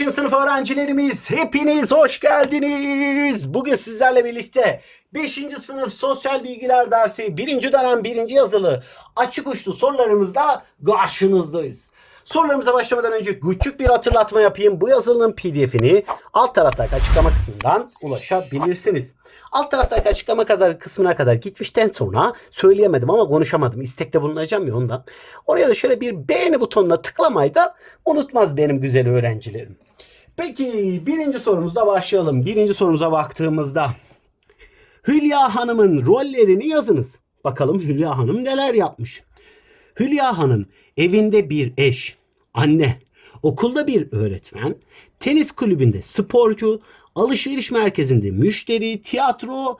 5. sınıf öğrencilerimiz hepiniz hoş geldiniz. Bugün sizlerle birlikte 5. sınıf sosyal bilgiler dersi 1. dönem 1. yazılı açık uçlu sorularımızla karşınızdayız. Sorularımıza başlamadan önce küçük bir hatırlatma yapayım. Bu yazılının pdf'ini alt taraftaki açıklama kısmından ulaşabilirsiniz. Alt taraftaki açıklama kadar kısmına kadar gitmişten sonra söyleyemedim ama konuşamadım. İstekte bulunacağım ya ondan. Oraya da şöyle bir beğeni butonuna tıklamayı da unutmaz benim güzel öğrencilerim. Peki birinci sorumuzda başlayalım. Birinci sorumuza baktığımızda Hülya Hanım'ın rollerini yazınız. Bakalım Hülya Hanım neler yapmış. Hülya Hanım evinde bir eş, anne, okulda bir öğretmen, tenis kulübünde sporcu, alışveriş merkezinde müşteri, tiyatro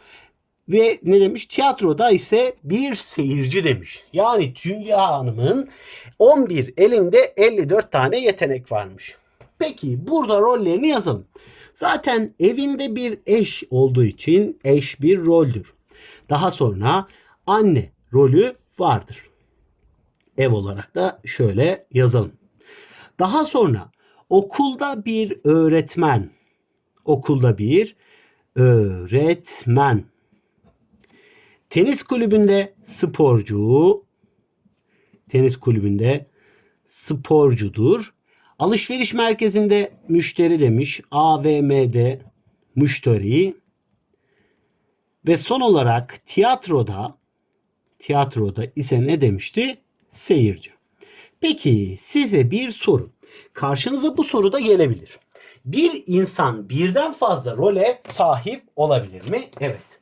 ve ne demiş? Tiyatroda ise bir seyirci demiş. Yani Hülya Hanım'ın 11 elinde 54 tane yetenek varmış. Peki burada rollerini yazalım. Zaten evinde bir eş olduğu için eş bir roldür. Daha sonra anne rolü vardır. Ev olarak da şöyle yazalım. Daha sonra okulda bir öğretmen. Okulda bir öğretmen. Tenis kulübünde sporcu. Tenis kulübünde sporcudur. Alışveriş merkezinde müşteri demiş. AVM'de müşteri. Ve son olarak tiyatroda tiyatroda ise ne demişti? Seyirci. Peki size bir soru. Karşınıza bu soru da gelebilir. Bir insan birden fazla role sahip olabilir mi? Evet.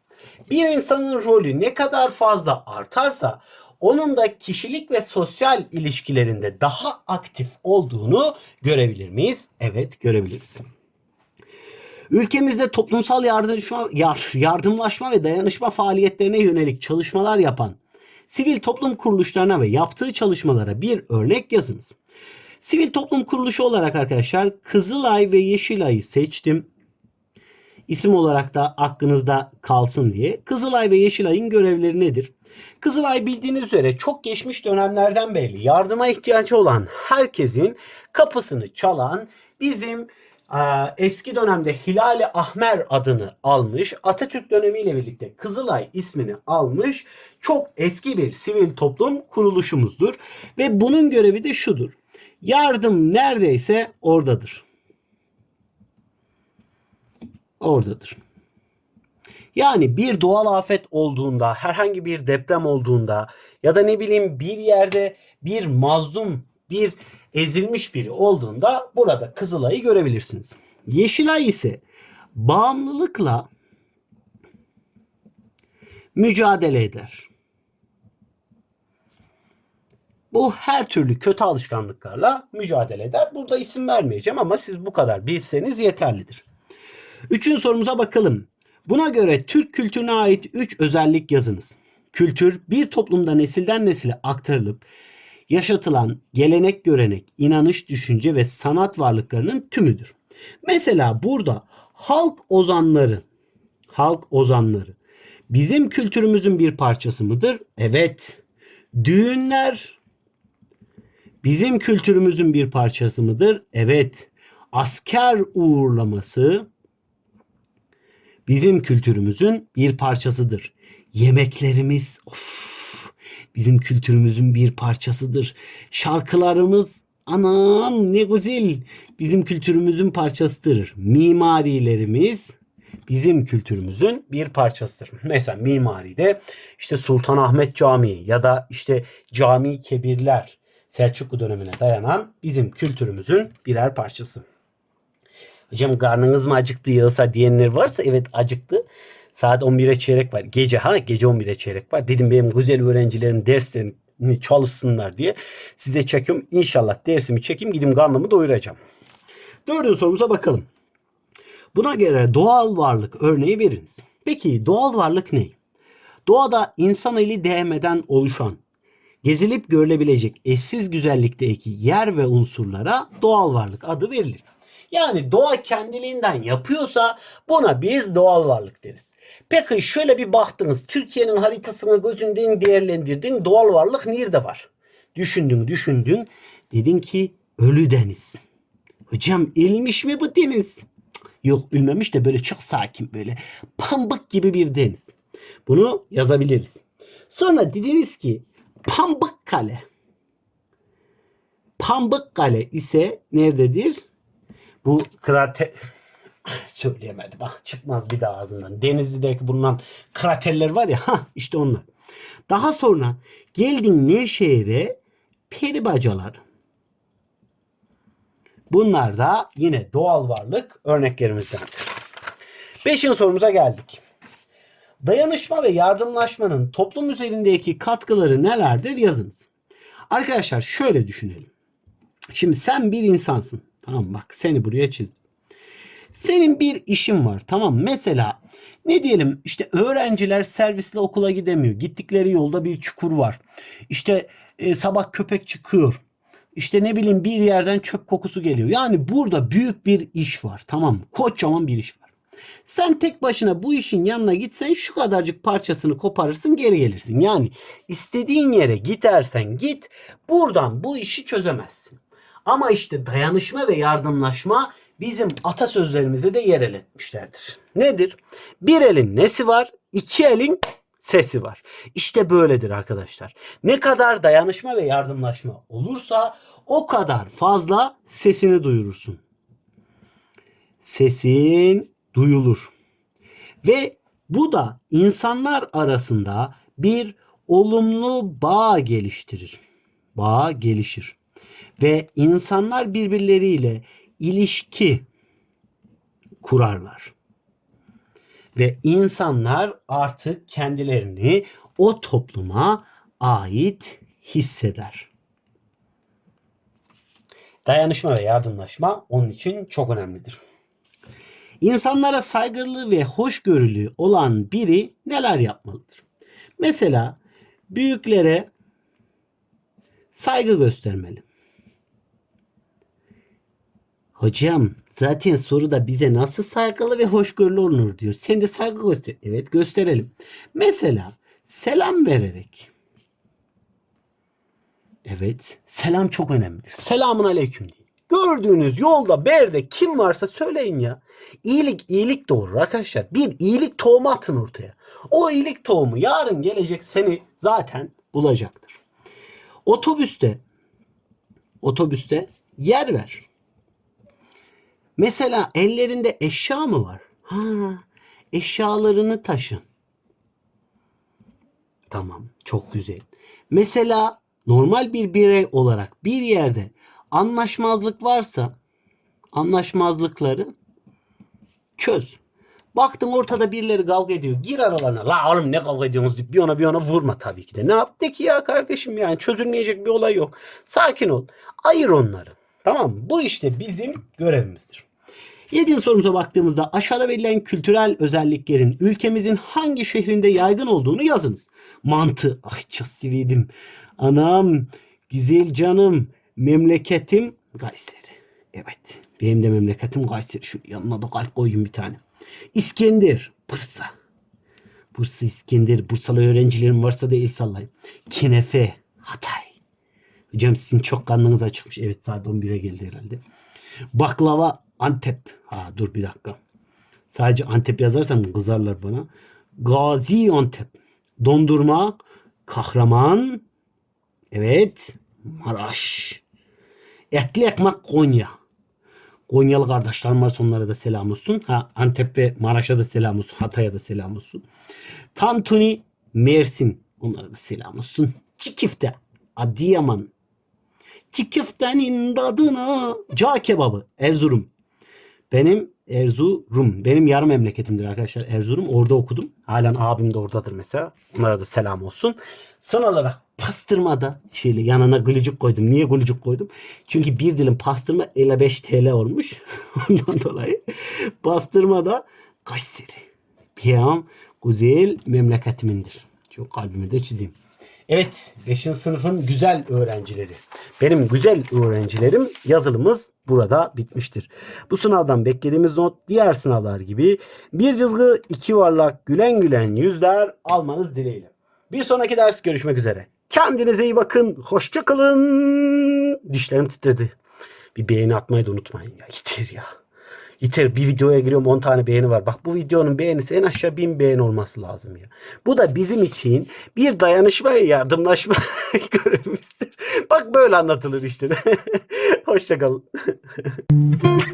Bir insanın rolü ne kadar fazla artarsa onun da kişilik ve sosyal ilişkilerinde daha aktif olduğunu görebilir miyiz? Evet görebiliriz. Ülkemizde toplumsal yardımlaşma, yar- yardımlaşma ve dayanışma faaliyetlerine yönelik çalışmalar yapan sivil toplum kuruluşlarına ve yaptığı çalışmalara bir örnek yazınız. Sivil toplum kuruluşu olarak arkadaşlar Kızılay ve Yeşilay'ı seçtim. İsim olarak da aklınızda kalsın diye. Kızılay ve Yeşilay'ın görevleri nedir? Kızılay bildiğiniz üzere çok geçmiş dönemlerden beri yardıma ihtiyacı olan herkesin kapısını çalan bizim eski dönemde Hilali Ahmer adını almış, Atatürk dönemiyle birlikte Kızılay ismini almış çok eski bir sivil toplum kuruluşumuzdur. Ve bunun görevi de şudur. Yardım neredeyse oradadır. Oradadır. Yani bir doğal afet olduğunda, herhangi bir deprem olduğunda ya da ne bileyim bir yerde bir mazlum, bir ezilmiş biri olduğunda burada Kızılay'ı görebilirsiniz. Yeşilay ise bağımlılıkla mücadele eder. Bu her türlü kötü alışkanlıklarla mücadele eder. Burada isim vermeyeceğim ama siz bu kadar bilseniz yeterlidir. Üçüncü sorumuza bakalım. Buna göre Türk kültürüne ait 3 özellik yazınız. Kültür bir toplumda nesilden nesile aktarılıp yaşatılan gelenek, görenek, inanış, düşünce ve sanat varlıklarının tümüdür. Mesela burada halk ozanları, halk ozanları bizim kültürümüzün bir parçası mıdır? Evet. Düğünler bizim kültürümüzün bir parçası mıdır? Evet. Asker uğurlaması bizim kültürümüzün bir parçasıdır. Yemeklerimiz of bizim kültürümüzün bir parçasıdır. Şarkılarımız anam ne güzel bizim kültürümüzün parçasıdır. Mimarilerimiz bizim kültürümüzün bir parçasıdır. Mesela mimaride işte Sultanahmet Camii ya da işte Cami Kebirler Selçuklu dönemine dayanan bizim kültürümüzün birer parçası. Hocam karnınız mı acıktı yağsa diyenler varsa evet acıktı. Saat 11'e çeyrek var. Gece ha gece 11'e çeyrek var. Dedim benim güzel öğrencilerim derslerini çalışsınlar diye size çekiyorum. İnşallah dersimi çekeyim gidip karnımı doyuracağım. Dördüncü sorumuza bakalım. Buna göre doğal varlık örneği veriniz. Peki doğal varlık ne? Doğada insan eli değmeden oluşan, gezilip görülebilecek eşsiz güzellikteki yer ve unsurlara doğal varlık adı verilir. Yani doğa kendiliğinden yapıyorsa buna biz doğal varlık deriz. Peki şöyle bir baktınız Türkiye'nin haritasını gözünden değerlendirdin doğal varlık nerede var? Düşündün düşündün dedin ki Ölü Deniz. Hocam ilmiş mi bu deniz? Yok ülmemiş de böyle çok sakin böyle pambık gibi bir deniz. Bunu yazabiliriz. Sonra dediniz ki Pambık Kale. Pambık Kale ise nerededir? Bu krater söyleyemedim. Ah, çıkmaz bir daha ağzından. Denizli'deki bulunan kraterler var ya ha işte onlar. Daha sonra geldin Nevşehir'e peribacalar. Bunlar da yine doğal varlık örneklerimizdendir. Beşinci sorumuza geldik. Dayanışma ve yardımlaşmanın toplum üzerindeki katkıları nelerdir yazınız. Arkadaşlar şöyle düşünelim. Şimdi sen bir insansın. Tamam bak seni buraya çizdim. Senin bir işin var tamam? Mesela ne diyelim işte öğrenciler servisle okula gidemiyor. Gittikleri yolda bir çukur var. İşte e, sabah köpek çıkıyor. İşte ne bileyim bir yerden çöp kokusu geliyor. Yani burada büyük bir iş var tamam mı? Kocaman bir iş var. Sen tek başına bu işin yanına gitsen şu kadarcık parçasını koparırsın geri gelirsin. Yani istediğin yere gidersen git buradan bu işi çözemezsin. Ama işte dayanışma ve yardımlaşma bizim atasözlerimize de yer etmişlerdir. Nedir? Bir elin nesi var? iki elin sesi var. İşte böyledir arkadaşlar. Ne kadar dayanışma ve yardımlaşma olursa o kadar fazla sesini duyurursun. Sesin duyulur. Ve bu da insanlar arasında bir olumlu bağ geliştirir. Bağ gelişir. Ve insanlar birbirleriyle ilişki kurarlar. Ve insanlar artık kendilerini o topluma ait hisseder. Dayanışma ve yardımlaşma onun için çok önemlidir. İnsanlara saygılı ve hoşgörülü olan biri neler yapmalıdır? Mesela büyüklere saygı göstermeli. Hocam zaten soruda bize nasıl saygılı ve hoşgörülü olunur diyor. Sen de saygı göster. Evet gösterelim. Mesela selam vererek. Evet selam çok önemlidir. Selamun aleyküm deyin. Gördüğünüz yolda berde kim varsa söyleyin ya. İyilik iyilik doğurur arkadaşlar. Bir iyilik tohumu atın ortaya. O iyilik tohumu yarın gelecek seni zaten bulacaktır. Otobüste otobüste yer ver. Mesela ellerinde eşya mı var? Ha, eşyalarını taşın. Tamam, çok güzel. Mesela normal bir birey olarak bir yerde anlaşmazlık varsa anlaşmazlıkları çöz. Baktın ortada birileri kavga ediyor. Gir aralarına. La oğlum ne kavga ediyorsunuz deyip bir ona bir ona vurma tabii ki de. Ne yap de ki ya kardeşim yani çözülmeyecek bir olay yok. Sakin ol. Ayır onları. Tamam mı? Bu işte bizim görevimizdir. Yedinci sorumuza baktığımızda aşağıda verilen kültürel özelliklerin ülkemizin hangi şehrinde yaygın olduğunu yazınız. Mantı. Ay çok sevdim. Anam, güzel canım, memleketim Kayseri. Evet. Benim de memleketim Kayseri. Şu yanına da kalp koyayım bir tane. İskender. Bursa. Bursa İskender. Bursalı öğrencilerim varsa da el sallayın. Kinefe. Hatay. Hocam sizin çok karnınız acıkmış. Evet saat 11'e geldi herhalde. Baklava Antep. Ha dur bir dakika. Sadece Antep yazarsam kızarlar bana. Gaziantep. Dondurma. Kahraman. Evet. Maraş. Etli ekmek Konya. Konyalı kardeşlerim varsa onlara da selam olsun. Ha Antep ve Maraş'a da selam olsun. Hatay'a da selam olsun. Tantuni Mersin. Onlara da selam olsun. Çikifte Adıyaman. Çikiftenin tadına. Ca kebabı Erzurum. Benim Erzurum. Benim yarım memleketimdir arkadaşlar Erzurum. Orada okudum. Halen abim de oradadır mesela. Onlara da selam olsun. Son olarak pastırmada şöyle yanına gülücük koydum. Niye gülücük koydum? Çünkü bir dilim pastırma 55 TL olmuş. Ondan dolayı pastırmada Kayseri. Piyam güzel memleketimindir. Çok kalbime de çizeyim. Evet 5. sınıfın güzel öğrencileri. Benim güzel öğrencilerim yazılımız burada bitmiştir. Bu sınavdan beklediğimiz not diğer sınavlar gibi bir cızgı iki yuvarlak gülen gülen yüzler almanız dileğiyle. Bir sonraki ders görüşmek üzere. Kendinize iyi bakın. Hoşçakalın. Dişlerim titredi. Bir beğeni atmayı da unutmayın ya. Yeter ya. Yeter bir videoya giriyorum 10 tane beğeni var. Bak bu videonun beğenisi en aşağı 1000 beğeni olması lazım ya. Bu da bizim için bir dayanışma ve yardımlaşma görevimizdir. Bak böyle anlatılır işte. Hoşçakalın.